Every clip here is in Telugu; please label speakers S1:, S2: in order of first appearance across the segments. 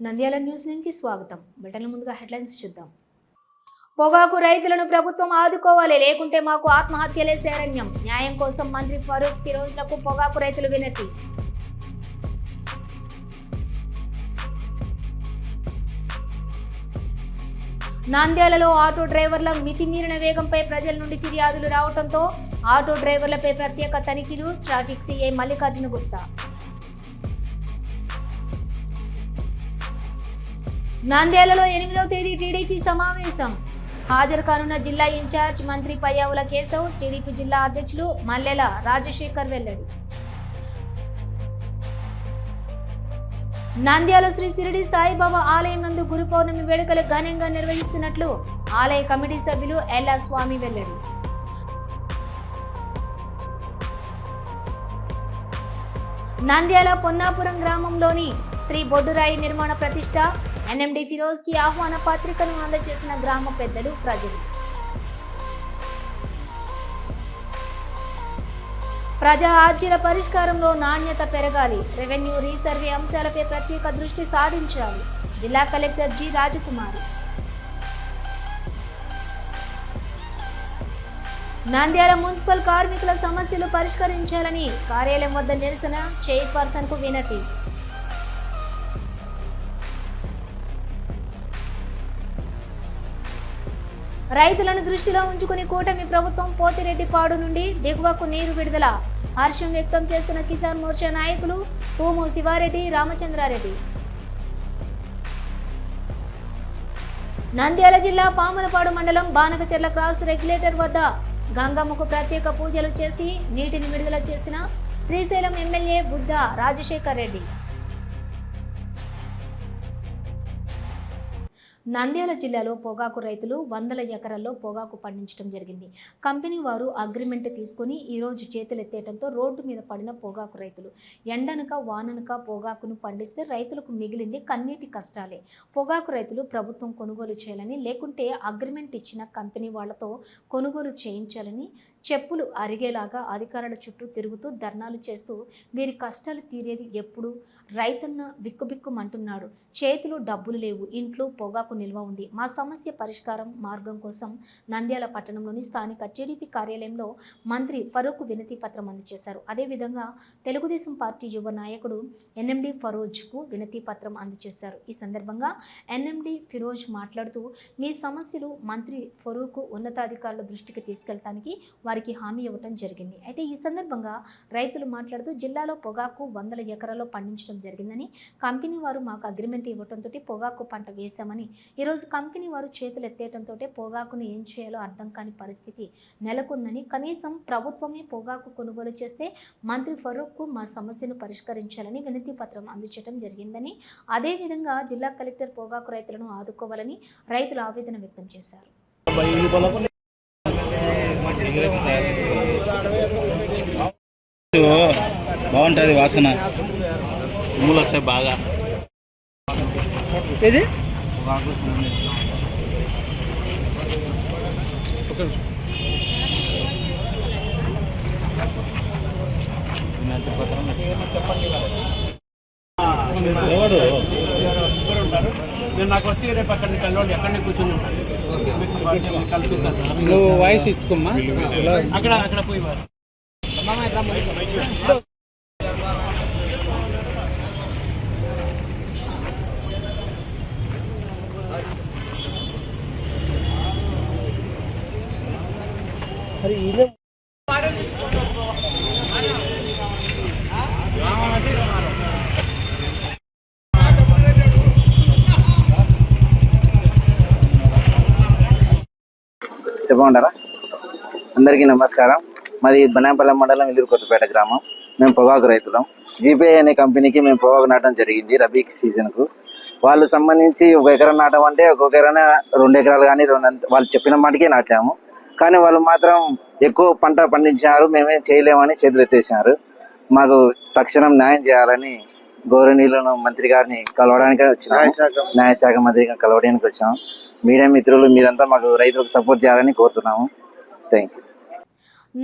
S1: నంద్యాల న్యూస్కి స్వాగతం. బటన్ల ముందుగా హెడ్లైన్స్ చూద్దాం. పొగాకు రైతులను ప్రభుత్వం ఆదుకోవాలి లేకుంటే మాకు ఆత్మహత్యలే శరణ్యం. న్యాయం కోసం మంత్రి ఫరూక్ ఫిరోజ్లకు పొగాకు రైతులు వినతి. నంద్యాలలో ఆటో డ్రైవర్ల మితిమీరిన వేగంపై ప్రజల నుండి ఫిర్యాదులు రావడంతో ఆటో డ్రైవర్లపై ప్రత్యేక తనిఖీలు ట్రాఫిక్ సీఐ మల్లికార్జున గుప్తా నంద్యాలలో ఎనిమిదవ తేదీ టీడీపీ సమావేశం. హాజరు కానున్న జిల్లా ఇన్ఛార్జ్ మంత్రి పయ్యావుల కేశవ్ టీడీపీ జిల్లా అధ్యక్షులు మల్లెల రాజశేఖర్ వెల్లడి. నంద్యాల శ్రీ సిరిడి సాయిబాబా ఆలయం నందు గురు పౌర్ణమి వేడుకలు ఘనంగా నిర్వహిస్తున్నట్లు ఆలయ కమిటీ సభ్యులు ఎల్లా స్వామి వెల్లడి. నంద్యాల పొన్నాపురం గ్రామంలోని శ్రీ బొడ్డురాయి నిర్మాణ ప్రతిష్ట ఎన్ఎండి ఫిరోజ్కి ఆహ్వాన పత్రికను అందజేసిన గ్రామ పెద్దలు ప్రజలు. ప్రజా ఆర్జీల పరిష్కారంలో నాణ్యత పెరగాలి. రెవెన్యూ రీసర్వే అంశాలపై ప్రత్యేక దృష్టి సాధించాలి జిల్లా collector G Rajakumari. Nandyal municipal కార్మికుల సమస్యలు పరిష్కరించాలని కార్యాలయం వద్ద నిరసన చైర్పర్సన్కు వినతి. రైతులను దృష్టిలో ఉంచుకుని కూటమి ప్రభుత్వం పోతిరెడ్డిపాడు నుండి దిగువకు నీరు విడుదల. హర్షం వ్యక్తం చేస్తున్న కిసాన్ మోర్చా నాయకులు తూము శివారెడ్డి రామచంద్రారెడ్డి. నంద్యాల జిల్లా పాములపాడు మండలం బానకచెర్ల క్రాస్ రెగ్యులేటర్ వద్ద గంగమ్మకు ప్రత్యేక పూజలు చేసి నీటిని విడుదల చేసిన శ్రీశైలం ఎమ్మెల్యే బుద్ధ రాజశేఖర్ రెడ్డి. నంద్యాల జిల్లాలో పొగాకు రైతులు వందల ఎకరాల్లో పొగాకు పండించడం జరిగింది. కంపెనీ వారు అగ్రిమెంట్ తీసుకుని ఈరోజు చేతులెత్తేయడంతో రోడ్డు మీద పడిన పొగాకు రైతులు ఎండనక వాననక పొగాకును పండిస్తే రైతులకు మిగిలింది కన్నీటి కష్టాలే. పొగాకు రైతులు ప్రభుత్వం కొనుగోలు చేయాలని లేకుంటే అగ్రిమెంట్ ఇచ్చిన కంపెనీ వాళ్ళతో కొనుగోలు చేయించాలని చెప్పులు అరిగేలాగా అధికారుల చుట్టూ తిరుగుతూ ధర్నాలు చేస్తూ వీరి కష్టాలు తీరేది ఎప్పుడు? రైతన్న బిక్కుబిక్కుమంటున్నాడు. చేతిలో డబ్బులు లేవు. ఇంట్లో పొగాకు నిల్వ ఉంది. మా సమస్య పరిష్కారం మార్గం కోసం నంద్యాల పట్టణంలోని స్థానిక టీడీపీ కార్యాలయంలో మంత్రి ఫరూక్ వినతి పత్రం అందజేశారు. అదేవిధంగా తెలుగుదేశం పార్టీ యువ నాయకుడు ఎన్ఎండి ఫరోజ్కు వినతి పత్రం అందజేశారు. ఈ సందర్భంగా ఎన్ఎండి ఫిరోజ్ మాట్లాడుతూ మీ సమస్యలు మంత్రి ఫరూక్ ఉన్నతాధికారుల దృష్టికి తీసుకెళ్తానికి వారికి హామీ ఇవ్వడం జరిగింది. అయితే ఈ సందర్భంగా రైతులు మాట్లాడుతూ జిల్లాలో పొగాకు వందల ఎకరాల్లో పండించడం జరిగిందని కంపెనీ వారు మాకు అగ్రిమెంట్ ఇవ్వడంతో పొగాకు పంట వేశామని ఈరోజు కంపెనీ వారు చేతులు ఎత్తేయడంతో పొగాకును ఏం చేయాలో అర్థం కాని పరిస్థితి నెలకొందని కనీసం ప్రభుత్వమే పొగాకు కొనుగోలు చేస్తే మంత్రి ఫరూక్కు మా సమస్యను పరిష్కరించాలని వినతి పత్రం అందించడం జరిగిందని అదేవిధంగా జిల్లా కలెక్టర్ పొగాకు రైతులను ఆదుకోవాలని రైతులు ఆవేదన వ్యక్తం చేశారు.
S2: బాగుంటుంది వాసన. పూలు వస్తాయి బాగా.
S3: ఏది.
S2: ఎవడు?
S4: నేను నాకు వచ్చి రేపు అక్కడ కలవండి అక్కడనే కూర్చొని ఉంటాను. కల్పిస్తాను సార్.
S3: నువ్వు వాయిస్ ఇచ్చుకోమ్మా.
S4: అక్కడ అక్కడ పోయి వారు.
S2: చెప్పమంటారా? అందరికీ నమస్కారం. మాది బనాపల్లి మండలం ఇల్లూరు కొత్తపేట గ్రామం. మేము పొగాకు రైతులం. జీపే అనే కంపెనీకి మేము పొగాకు నాటడం జరిగింది రబీ సీజన్కు. వాళ్ళు సంబంధించి ఒక ఎకరం నాటమంటే ఒక్కొక్క ఎకరాన రెండు ఎకరాలు కానీ రెండు వాళ్ళు చెప్పిన మాటకే నాటాము. కానీ వాళ్ళు మాత్రం ఎక్కువ పంట పండించారు మేమేం చేయలేమని చేతులు ఎత్తేసారు మాకు తక్షణం న్యాయం చేయాలని గౌరవనీయులను మంత్రి గారిని కలవడానికి వచ్చినాము. న్యాయశాఖ మంత్రి గారిని కలవడానికి వచ్చాము మీడియా మిత్రులు మీరంతా మాకు రైతులకు సపోర్ట్ చేయాలని కోరుతున్నాము. థ్యాంక్ యూ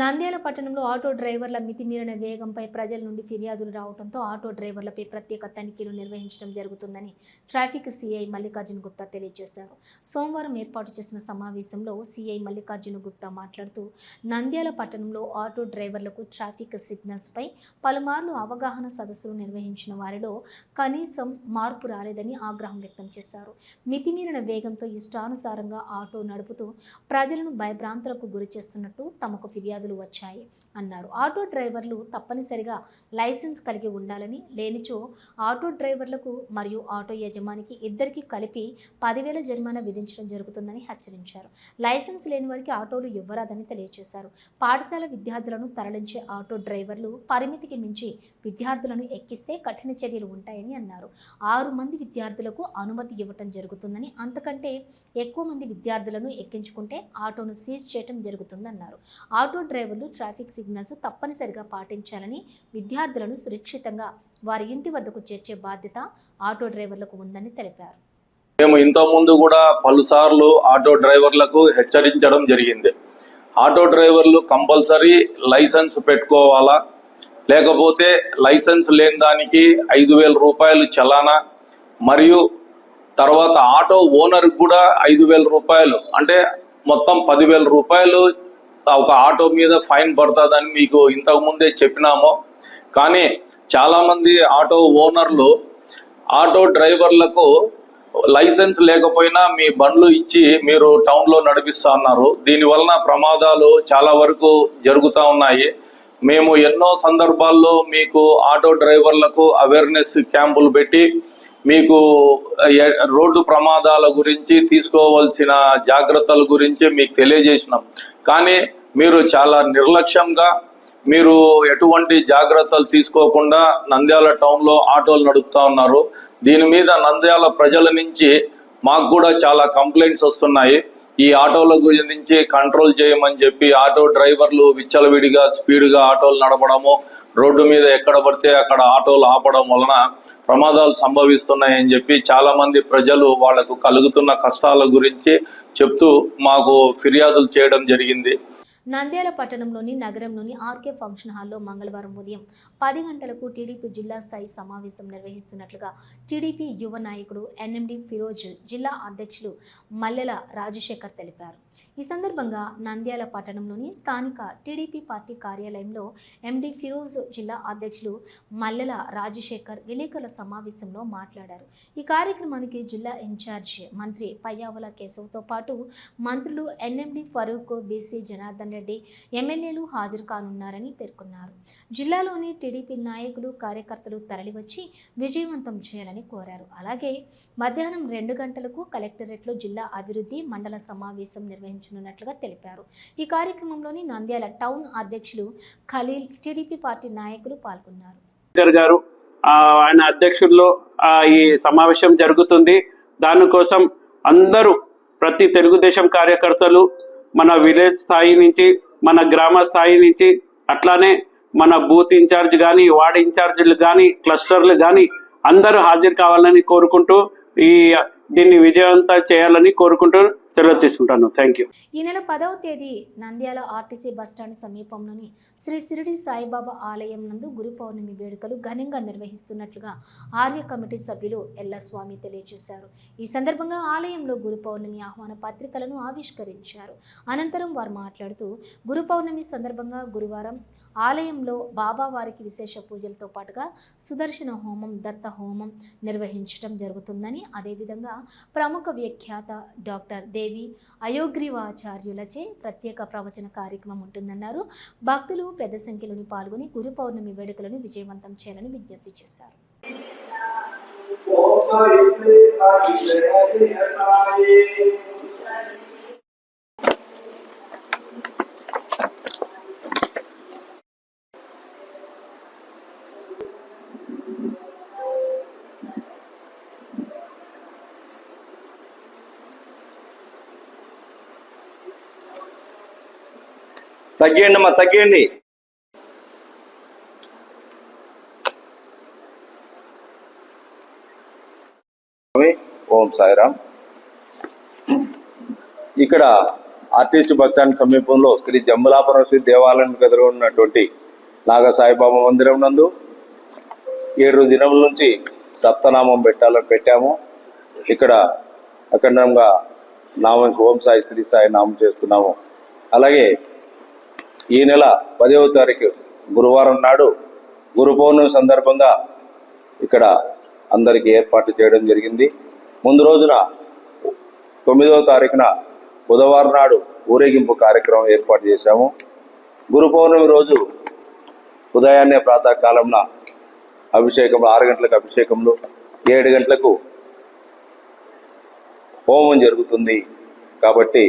S1: నంద్యాల పట్టణంలో ఆటో డ్రైవర్ల మితిమీరిన వేగంపై ప్రజల నుండి ఫిర్యాదులు రావడంతో ఆటో డ్రైవర్లపై ప్రత్యేక తనిఖీలు నిర్వహించడం జరుగుతుందని ట్రాఫిక్ సీఐ మల్లికార్జున గుప్తా తెలియజేశారు. సోమవారం ఏర్పాటు చేసిన సమావేశంలో సీఐ మల్లికార్జున గుప్తా మాట్లాడుతూ నంద్యాల పట్టణంలో ఆటో డ్రైవర్లకు ట్రాఫిక్ సిగ్నల్స్పై పలుమార్లు అవగాహన సదస్సులు నిర్వహించిన వారిలో కనీసం మార్పు రాలేదని ఆగ్రహం వ్యక్తం చేశారు. మితిమీరిన వేగంతో ఇష్టానుసారంగా ఆటో నడుపుతూ ప్రజలను భయభ్రాంతులకు గురి చేస్తున్నట్టు తమకు ఫిర్యాదు ఫిర్యాదులు వచ్చాయి అన్నారు. ఆటో డ్రైవర్లు తప్పనిసరిగా లైసెన్స్ కలిగి ఉండాలని లేనిచో ఆటో డ్రైవర్లకు మరియు ఆటో యజమానికి ఇద్దరికి కలిపి పదివేల జరిమానా విధించడం జరుగుతుందని హెచ్చరించారు. లైసెన్స్ లేని వారికి ఆటోలు ఇవ్వరాదని తెలియజేశారు. పాఠశాల విద్యార్థులను తరలించే ఆటో డ్రైవర్లు పరిమితికి మించి విద్యార్థులను ఎక్కిస్తే కఠిన చర్యలు ఉంటాయని అన్నారు. ఆరు మంది విద్యార్థులకు అనుమతి ఇవ్వటం జరుగుతుందని అంతకంటే ఎక్కువ మంది విద్యార్థులను ఎక్కించుకుంటే ఆటోను సీజ్ చేయటం జరుగుతుందన్నారు. ఆటో డ్రైవర్లు ట్రాఫిక్ సిగ్నల్స్ తప్పనిసరిగా పాటించాలని విద్యార్థులను సురక్షితంగా వారి ఇంటి వద్దకు చేర్చే బాధ్యత ఆటో డ్రైవర్లకు ఉందని తెలిపారు.
S3: మేము ఇంతకుముందు కూడా పలుసార్లు ఆటో డ్రైవర్లకు హెచ్చరించడం జరిగింది. ఆటో డ్రైవర్లు కంపల్సరీ లైసెన్స్ పెట్టుకోవాలా? లేకపోతే లైసెన్స్ లేని దానికి ఐదు వేల రూపాయలు చలానా? మరియు తర్వాత ఆటో ఓనర్కి కూడా ఐదు వేల రూపాయలు అంటే మొత్తం పదివేల రూపాయలు ఒక ఆటో మీద ఫైన్ పడుతుందని మీకు ఇంతకు ముందే చెప్పినాము. కానీ చాలామంది ఆటో ఓనర్లు ఆటో డ్రైవర్లకు లైసెన్స్ లేకపోయినా మీ బండ్లు ఇచ్చి మీరు టౌన్లో నడిపిస్తా ఉన్నారు దీనివలన ప్రమాదాలు చాలా వరకు జరుగుతూ ఉన్నాయి. మేము ఎన్నో సందర్భాల్లో మీకు ఆటో డ్రైవర్లకు అవేర్నెస్ క్యాంపులు పెట్టి మీకు రోడ్డు ప్రమాదాల గురించి తీసుకోవాల్సిన జాగ్రత్తల గురించి మీకు తెలియజేసినాం. కానీ మీరు చాలా నిర్లక్ష్యంగా మీరు ఎటువంటి జాగ్రత్తలు తీసుకోకుండా నంద్యాల టౌన్లో ఆటోలు నడుపుతా ఉన్నారు. దీని మీద నంద్యాల ప్రజల నుంచి మాకు కూడా చాలా కంప్లైంట్స్ వస్తున్నాయి. ఈ ఆటోలకు గురించి కంట్రోల్ చేయమని చెప్పి ఆటో డ్రైవర్లు విచ్చలవిడిగా స్పీడ్గా ఆటోలు నడపడము రోడ్డు మీద ఎక్కడ పడితే అక్కడ ఆటోలు ఆపడం వలన ప్రమాదాలు సంభవిస్తున్నాయని చెప్పి చాలామంది ప్రజలు వాళ్ళకు కలుగుతున్న కష్టాల గురించి చెప్తూ మాకు ఫిర్యాదులు చేయడం జరిగింది.
S1: నంద్యాల పట్టణంలోని నగరంలోని ఆర్కే ఫంక్షన్ హాల్లో మంగళవారం ఉదయం పది గంటలకు టీడీపీ జిల్లా స్థాయి సమావేశం నిర్వహిస్తున్నట్లుగా టీడీపీ యువ నాయకుడు ఎన్ఎండి ఫిరోజ్ జిల్లా అధ్యక్షులు మల్లెల రాజశేఖర్ తెలిపారు. ఈ సందర్భంగా నంద్యాల పట్టణంలోని స్థానిక టీడీపీ పార్టీ కార్యాలయంలో ఎండి ఫిరోజ్ జిల్లా అధ్యక్షులు మల్లెల రాజశేఖర్ విలేకరుల సమావేశంలో మాట్లాడారు. ఈ కార్యక్రమానికి జిల్లా ఇన్ఛార్జ్ మంత్రి పయ్యావుల కేశవ్తో పాటు మంత్రులు ఎన్ఎండి ఫరూక్ బీసీ జనార్దన్ రెడ్డి ఎమ్మెల్యేలు హాజరు కానున్నారని పేర్కొన్నారు. జిల్లాలోని టీడీపీ నాయకులు కార్యకర్తలు తరలివచ్చి విజయవంతం చేయాలని కోరారు. అలాగే మధ్యాహ్నం రెండు గంటలకు కలెక్టరేట్లో జిల్లా అభివృద్ధి మండల సమావేశం నిర్వహించనున్నట్లుగా తెలిపారు. ఈ కార్యక్రమంలోని నంద్యాల టౌన్ అధ్యక్షులు ఖలీల్ టీడీపీ పార్టీ నాయకులు పాల్గొన్నారు.
S5: గారు ఆయన అధ్యక్షుల్లో ఆ, ఈ సమావేశం జరుగుతుంది. దానికోసం అందరూ ప్రతి తెలుగుదేశం కార్యకర్తలు మన విలేజ్ స్థాయి నుంచి మన గ్రామ స్థాయి నుంచి అట్లానే మన బూత్ ఇన్ఛార్జ్ కానీ వార్డ్ ఇన్ఛార్జీలు కానీ క్లస్టర్లు కానీ అందరూ హాజరు కావాలని కోరుకుంటూ ఈ దీన్ని విజయవంతం చేయాలని కోరుకుంటూ సెలవు తీసుకుంటాను. థ్యాంక్ యూ
S1: ఈ నెల పదవ తేదీ నంద్యాల ఆర్టీసీ బస్టాండ్ సమీపంలోని శ్రీ సిరిడి సాయిబాబా ఆలయం నందు గురు పౌర్ణమి వేడుకలు ఘనంగా నిర్వహిస్తున్నట్లుగా ఆర్య కమిటీ సభ్యులు ఎల్లస్వామి తెలియజేశారు. ఈ సందర్భంగా ఆలయంలో గురు పౌర్ణమి ఆహ్వాన పత్రికలను ఆవిష్కరించారు. అనంతరం వారు మాట్లాడుతూ గురు పౌర్ణమి సందర్భంగా గురువారం ఆలయంలో బాబా వారికి విశేష పూజలతో పాటుగా సుదర్శన హోమం దత్త హోమం నిర్వహించడం జరుగుతుందని అదేవిధంగా ప్రముఖ వ్యాఖ్యాత డాక్టర్ దేవి అయోగ్రీవాచార్యులచే ప్రత్యేక ప్రవచన కార్యక్రమం ఉంటుందన్నారు. భక్తులు పెద్ద సంఖ్యలోని పాల్గొని గురు పౌర్ణమి వేడుకలను విజయవంతం చేయాలని విజ్ఞప్తి చేశారు.
S6: తగ్గియండి అమ్మా తగ్గియండి. ఓం సాయిరామ్. ఇక్కడ ఆర్టీసీ బస్టాండ్ సమీపంలో శ్రీ జంబులాపురం శ్రీ దేవాలయం ఎదురు ఉన్నటువంటి నాగ సాయిబాబా మందిరం నందు ఏడు దినముల నుంచి సప్తనామం పెట్టాలని పెట్టాము. ఇక్కడ అఖండంగా నామం ఓం సాయి శ్రీ సాయి నామం చేస్తున్నాము. అలాగే ఈ నెల పదవ తారీఖు గురువారం నాడు గురు పౌర్ణమి సందర్భంగా ఇక్కడ అందరికీ ఏర్పాటు చేయడం జరిగింది. ముందు రోజున తొమ్మిదవ తారీఖున బుధవారం నాడు ఊరేగింపు కార్యక్రమం ఏర్పాటు చేశాము. గురు పౌర్ణమి రోజు ఉదయాన్నే ప్రాతకాలంన అభిషేకం ఆరు గంటలకు అభిషేకంలో ఏడు గంటలకు హోమం జరుగుతుంది. కాబట్టి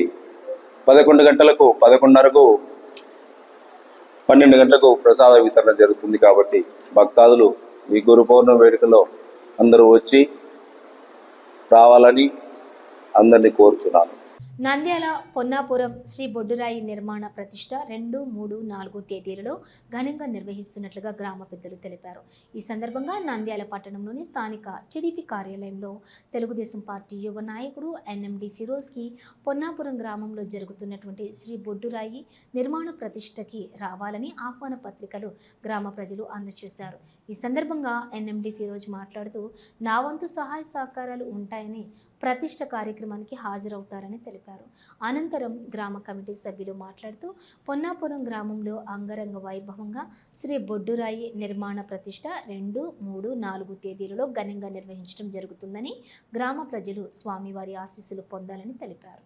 S6: పదకొండు గంటలకు పదకొండున్నరకు పన్నెండు గంటలకు ప్రసాద వితరణ జరుగుతుంది కాబట్టి భక్తాదులు ఈ గురు పౌర్ణమి వేడుకలో అందరూ వచ్చి రావాలని అందరినీ కోరుతున్నాను
S1: నంద్యాల పొన్నాపురం శ్రీ బొడ్డురాయి నిర్మాణ ప్రతిష్ట రెండు మూడు నాలుగు తేదీలలో ఘనంగా నిర్వహిస్తున్నట్లుగా గ్రామ పెద్దలు తెలిపారు. ఈ సందర్భంగా నంద్యాల పట్టణంలోని స్థానిక టీడీపీ కార్యాలయంలో తెలుగుదేశం పార్టీ యువ నాయకుడు ఎన్ఎండి ఫిరోజ్కి పొన్నాపురం గ్రామంలో జరుగుతున్నటువంటి శ్రీ బొడ్డురాయి నిర్మాణ ప్రతిష్టకి రావాలని ఆహ్వాన పత్రికలు గ్రామ ప్రజలు అందజేశారు ఈ సందర్భంగా ఎన్ఎండి ఫిరోజ్ మాట్లాడుతూ నా వంతు సహాయ సహకారాలు ఉంటాయని ప్రతిష్ట కార్యక్రమానికి హాజరవుతారని తెలిపారు. అనంతరం గ్రామ కమిటీ సభ్యులు మాట్లాడుతూ పొన్నాపురం గ్రామంలో అంగరంగ వైభవంగా శ్రీ బొడ్డురాయి నిర్మాణ ప్రతిష్ట రెండు మూడు నాలుగు తేదీలలో ఘనంగా నిర్వహించడం జరుగుతుందని గ్రామ ప్రజలు స్వామివారి ఆశీస్సులు పొందాలని తెలిపారు.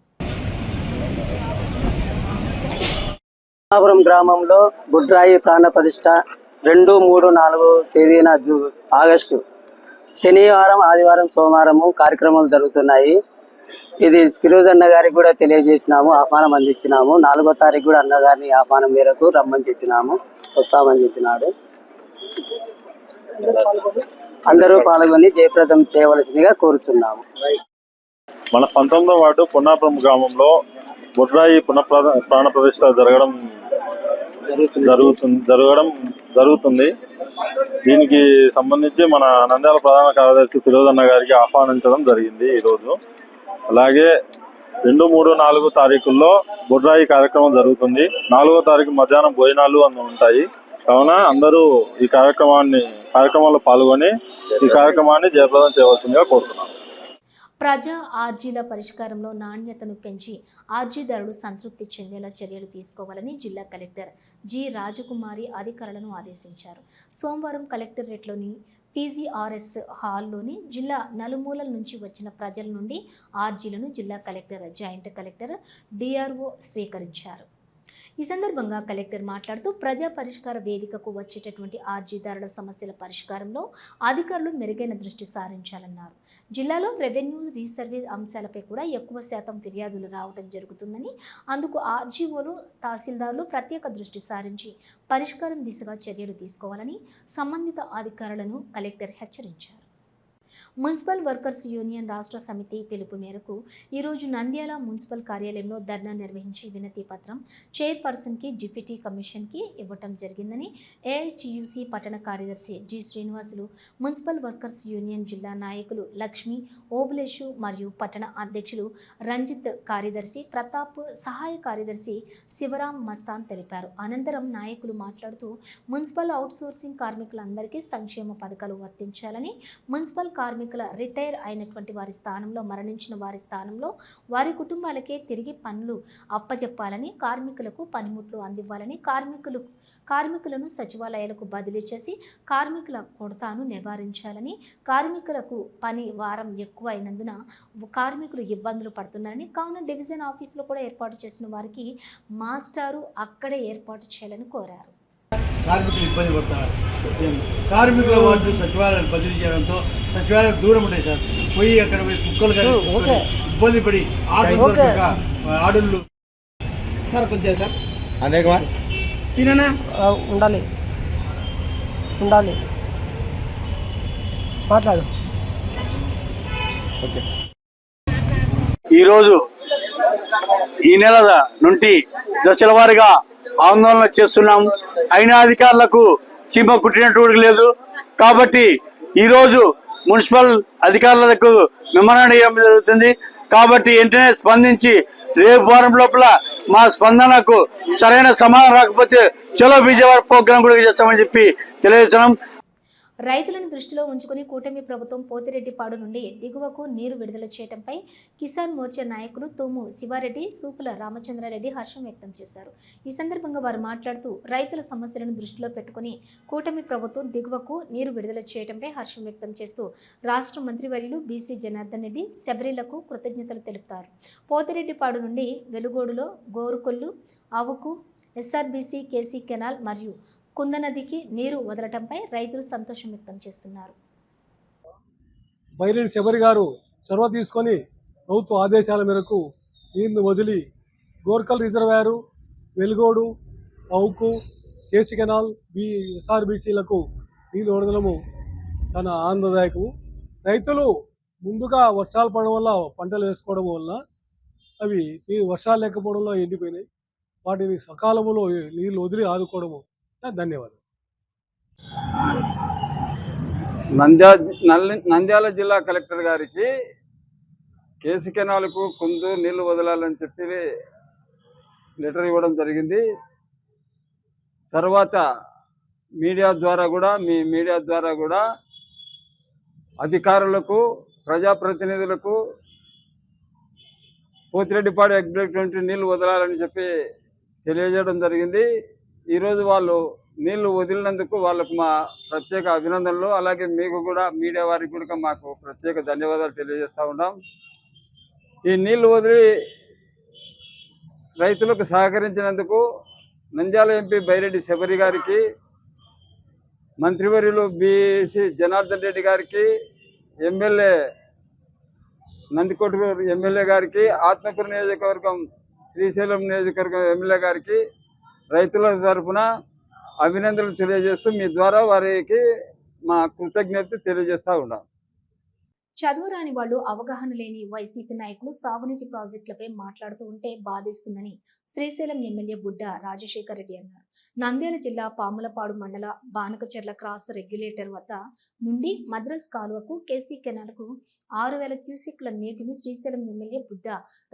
S7: పొన్నాపురం గ్రామంలో బుడ్రాయి ప్రాణ ప్రతిష్ట రెండు మూడు నాలుగు తేదీన ఆగస్టు శనివారం ఆదివారం సోమవారము కార్యక్రమాలు జరుగుతున్నాయి. ఇది ఫిరోజ్ అన్న గారికి కూడా తెలియజేసినాము ఆహ్వానం అందించినాము. నాలుగో తారీఖు కూడా అన్నగారిని ఆహ్వానం మేరకు రమ్మని చెప్పినాము వస్తామని చెప్పినాడు. అందరూ పాల్గొని జయప్రదం చేయవలసిందిగా కోరుచున్నాము.
S8: మన పంతొమ్మిదో వార్డు పున్నాపురం గ్రామంలో బుడ్రాయి పునఃప్ర ప్రాణ ప్రతిష్ట జరగడం జరుగుతుంది జరగడం జరుగుతుంది. దీనికి సంబంధించి మన నంద్యాల ప్రధాన కార్యదర్శి ఫిరోజన్న గారికి ఆహ్వానించడం జరిగింది ఈరోజు. అలాగే రెండు మూడు నాలుగు తారీఖుల్లో బుడ్రాయి కార్యక్రమం జరుగుతుంది. నాలుగో తారీఖు మధ్యాహ్నం భోజనాలు అన్నీ ఉంటాయి. కావున అందరూ ఈ కార్యక్రమాన్ని కార్యక్రమంలో పాల్గొని ఈ కార్యక్రమాన్ని జయప్రదం చేయవలసిందిగా కోరుతున్నాను
S1: ప్రజా ఆర్జీల పరిష్కారంలో నాణ్యతను పెంచి ఆర్జీదారుడు సంతృప్తి చెందేలా చర్యలు తీసుకోవాలని జిల్లా కలెక్టర్ జి రాజకుమారి అధికారులను ఆదేశించారు. సోమవారం కలెక్టరేట్లోని పీజీఆర్ఎస్ హాల్లోని జిల్లా నలుమూలల నుంచి వచ్చిన ప్రజల నుండి ఆర్జీలను జిల్లా కలెక్టర్ జాయింట్ కలెక్టర్ డిఆర్ఓ స్వీకరించారు. ఈ సందర్భంగా కలెక్టర్ మాట్లాడుతూ ప్రజా పరిష్కార వేదికకు వచ్చేటటువంటి ఆర్జీదారుల సమస్యల పరిష్కారంలో అధికారులు మెరుగైన దృష్టి సారించాలన్నారు. జిల్లాలో రెవెన్యూ రీసర్వే అంశాలపై కూడా ఎక్కువ శాతం ఫిర్యాదులు రావడం జరుగుతుందని అందుకు ఆర్జీఓలు తహసీల్దార్లు ప్రత్యేక దృష్టి సారించి పరిష్కారం దిశగా చర్యలు తీసుకోవాలని సంబంధిత అధికారులను కలెక్టర్ హెచ్చరించారు. మున్సిపల్ వర్కర్స్ యూనియన్ రాష్ట్ర సమితి పిలుపు మేరకు ఈరోజు నంద్యాల మున్సిపల్ కార్యాలయంలో ధర్నా నిర్వహించి వినతి పత్రం చైర్పర్సన్కి డిప్యూటీ కమిషన్కి ఇవ్వటం జరిగిందని ఏఐటియుసి పట్టణ కార్యదర్శి G Srinivasulu municipal workers union జిల్లా నాయకులు లక్ష్మి ఓబులేషు మరియు పట్టణ అధ్యక్షులు రంజిత్ కార్యదర్శి ప్రతాప్ సహాయ కార్యదర్శి శివరాం మస్తాన్ తెలిపారు. అనంతరం నాయకులు మాట్లాడుతూ మున్సిపల్ అవుట్సోర్సింగ్ కార్మికులందరికీ సంక్షేమ పథకాలు వర్తించాలని మున్సిపల్ కార్మికుల రిటైర్ అయినటువంటి వారి స్థానంలో మరణించిన వారి స్థానంలో వారి కుటుంబాలకే తిరిగి పనులు అప్పజెప్పాలని కార్మికులకు పనిముట్లు అందివ్వాలని కార్మికులు కార్మికులను సచివాలయాలకు బదిలీ చేసి కార్మికుల కొడతాను నివారించాలని కార్మికులకు పని వారం ఎక్కువ అయినందున కార్మికులు ఇబ్బందులు పడుతున్నారని కావున డివిజన్ ఆఫీసులో కూడా ఏర్పాటు చేసిన వారికి మాస్టారు అక్కడే ఏర్పాటు చేయాలని కోరారు.
S9: కార్మికులు ఇబ్బంది పడతారు. కార్మికుల వార్డు సచివాలయాన్ని బదిలీ చేయడంతో సచివాలయం దూరం ఉంటాయి సార్. పోయి అక్కడ పోయి కుక్కలు కానీ ఇబ్బంది పడి దొరకక ఆర్డర్లు
S10: సార్ కొంచెం సార్.
S2: అంతే కుమార్
S10: సీనా
S7: ఉండాలి. ఉండాలి. మాట్లాడు.
S9: ఈరోజు ఈ నెల నుండి దశల వారీగా ఆందోళన చేస్తున్నాం. అయినా అధికారులకు చీమ కుట్టినట్టు లేదు. కాబట్టి ఈరోజు మున్సిపల్ అధికారులకు మెమరాండం ఇవ్వడం జరుగుతుంది. కాబట్టి వెంటనే స్పందించి రేపు వారం లోపల మా స్పందనకు సరైన సమాధానం రాకపోతే చలో విజయవాడ ప్రోగ్రాం కూడా చేస్తామని చెప్పి తెలియజేస్తున్నాం.
S1: రైతులను దృష్టిలో ఉంచుకుని కూటమి ప్రభుత్వం పోతిరెడ్డిపాడు నుండి దిగువకు నీరు విడుదల చేయడంపై కిసాన్ మోర్చా నాయకులు తూము శివారెడ్డి సూపుల రామచంద్రారెడ్డి హర్షం వ్యక్తం చేశారు. ఈ సందర్భంగా వారు మాట్లాడుతూ రైతుల సమస్యలను దృష్టిలో పెట్టుకుని కూటమి ప్రభుత్వం దిగువకు నీరు విడుదల చేయడంపై హర్షం వ్యక్తం చేస్తూ రాష్ట్ర మంత్రివర్యులు బీసీ జనార్దన్ రెడ్డి శబరిలకు కృతజ్ఞతలు తెలుపుతారు. పోతిరెడ్డిపాడు నుండి వెలుగోడులో గోరుకొల్లు ఆవుకు ఎస్ఆర్బీసీ కేసీ కెనాల్ మరియు కుందనదికి నీరు వదలటంపై రైతులు సంతోషం వ్యక్తం చేస్తున్నారు.
S11: బైరెడ్డి శబరి గారు చొరవ తీసుకొని ప్రభుత్వ ఆదేశాల మేరకు నీరును వదిలి Gorkal reservoir Veligodu Avuku KC canal B ఎస్ఆర్బీసీలకు నీళ్ళు వదలము చాలా ఆనందదాయకము. రైతులు ముందుగా వర్షాలు పడడం వల్ల పంటలు వేసుకోవడం వల్ల అవి ఈ వర్షాలు లేకపోవడంలో ఎండిపోయినాయి. వాటిని సకాలంలో నీళ్ళు వదిలి ఆదుకోవడము ధన్యవాదాలు.
S12: నంద్యా నంద్యాల జిల్లా కలెక్టర్ గారికి కేసు కెనాలకు కుందు నీళ్ళు వదలాలని చెప్పి లెటర్ ఇవ్వడం జరిగింది. తర్వాత మీడియా ద్వారా కూడా మీ మీడియా ద్వారా కూడా అధికారులకు ప్రజాప్రతినిధులకు పోతిరెడ్డిపాడు ఎగ్జెక్ట్ నుండి నీళ్ళు వదలాలని చెప్పి తెలియజేయడం జరిగింది. ఈరోజు వాళ్ళు నీళ్ళు వదిలినందుకు వాళ్ళకు మా ప్రత్యేక అభినందనలు. అలాగే మీకు కూడా మీడియా వారికి కూడా మాకు ప్రత్యేక ధన్యవాదాలు తెలియజేస్తూ ఉన్నాం. ఈ నీళ్ళు వదిలి రైతులకు సహకరించినందుకు నంద్యాల ఎంపీ బైరెడ్డి శబరి గారికి మంత్రివర్యులు బీసీ జనార్దన్ రెడ్డి గారికి ఎమ్మెల్యే నందికొట్టు ఎమ్మెల్యే గారికి ఆత్మకూరు నియోజకవర్గం శ్రీశైలం నియోజకవర్గం ఎమ్మెల్యే గారికి రైతుల తరఫున అభినందనలు తెలియజేస్తూ మీ ద్వారా వారికి మా కృతజ్ఞత తెలియజేస్తూ ఉన్నాం.
S1: చదువురాని వాళ్ళు అవగాహన లేని వైసీపీ నాయకులు సాగునీటి ప్రాజెక్టులపై మాట్లాడుతూ ఉంటే బాధిస్తుందని శ్రీశైలం ఎమ్మెల్యే బుడ్డ రాజశేఖర్ రెడ్డి అన్నారు. నంద్యాల జిల్లా పాములపాడు మండల బానకచెర్ల క్రాస్ రెగ్యులేటర్ వద్ద నుండి మద్రాస్ కాలువకు కేసీ కెనాల్కు ఆరు వేల క్యూసిక్ల నీటిని శ్రీశైలం ఎమ్మెల్యే బుడ్డ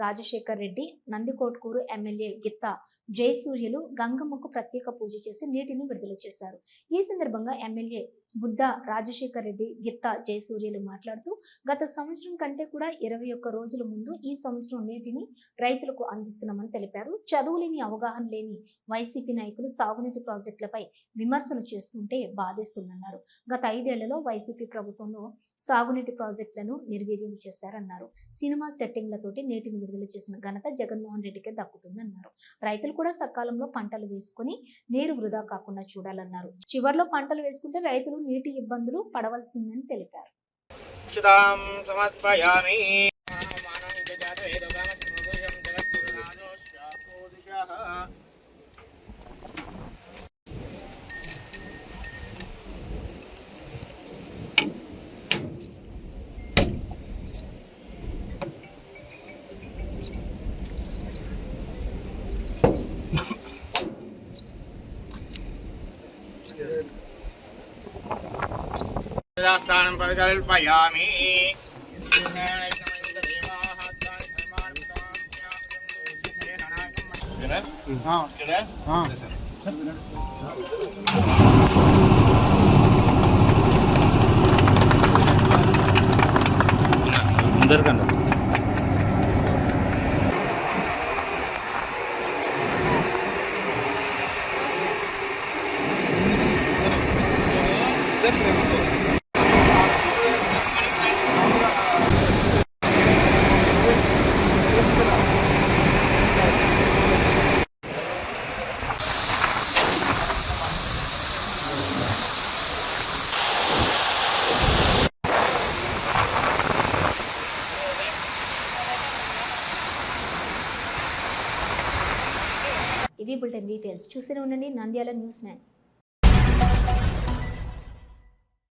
S1: రాజశేఖర్ రెడ్డి నందికోట్కూరు ఎమ్మెల్యే గిత్త జయసూర్యలు గంగమ్మకు ప్రత్యేక పూజ చేసి నీటిని విడుదల చేశారు. ఈ సందర్భంగా ఎమ్మెల్యే బుడ్డ రాజశేఖర్ రెడ్డి గిత్త జయసూర్యలు మాట్లాడుతూ గత సంవత్సరం కంటే కూడా ఇరవై ఒక్క రోజుల ముందు ఈ సంవత్సరం నీటిని రైతులకు అందిస్తున్నామని తెలిపారు. చదువులేని అవగాహన లేని వైసీపీ నాయకులు సాగునీటి ప్రాజెక్టులపై విమర్శలు చేస్తుంటే బాధిస్తుందన్నారు. గత ఐదేళ్ళలో వైసీపీ ప్రభుత్వంలో సాగునీటి ప్రాజెక్టులను నిర్వీర్యం చేశారన్నారు. సినిమా సెట్టింగ్లతోటి నీటిని విడుదల చేసిన ఘనత జగన్మోహన్ రెడ్డికే దక్కుతుందన్నారు. రైతులు కూడా సకాలంలో పంటలు వేసుకుని నీరు వృధా కాకుండా చూడాలన్నారు. చివర్లో పంటలు వేసుకుంటే రైతులు నీటి ఇబ్బందులు పడవలసిందని తెలిపారు.
S10: సమర్పయామి. ஸ்தானம் பிரகல்பயாமி
S8: అందరికన్నా
S1: ఇవి డీటెయిల్స్ చూస్తూనే ఉండండి. Nandyal news nine.